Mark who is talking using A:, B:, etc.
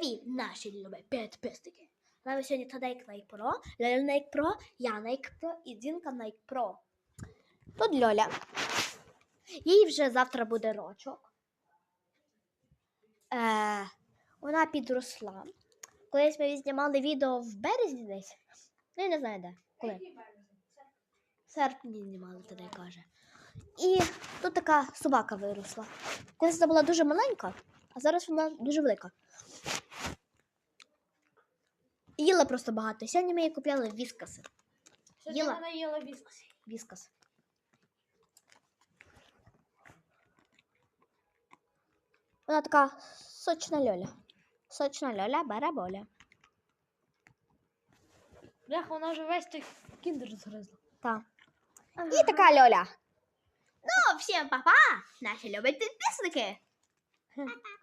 A: Привіт, наші любі підписники! З нами сьогодні Тадейк Найк Про, Лоля Найк Про, я Найк Про і Дінка Найк Про. Тут Льоля. Їй вже завтра буде рочок. Е, вона підросла. Колись ми знімали відео в березні десь. Ну, я не знаю де. Коли? В серпні знімали, тоді каже. І тут така собака виросла. Колись вона була дуже маленька, а зараз вона дуже велика. Їла просто багато. Сьогодні ми їй купляли віскаси.
B: Сьогодні
A: Їла?
B: вона їла віскас.
A: Віскас. Вона така сочна льоля. Сочна льоля бараболя.
B: Бляха, вона вже весь той кіндер згризла.
A: Так. І така льоля. Ну, всім па-па, наші любі підписники.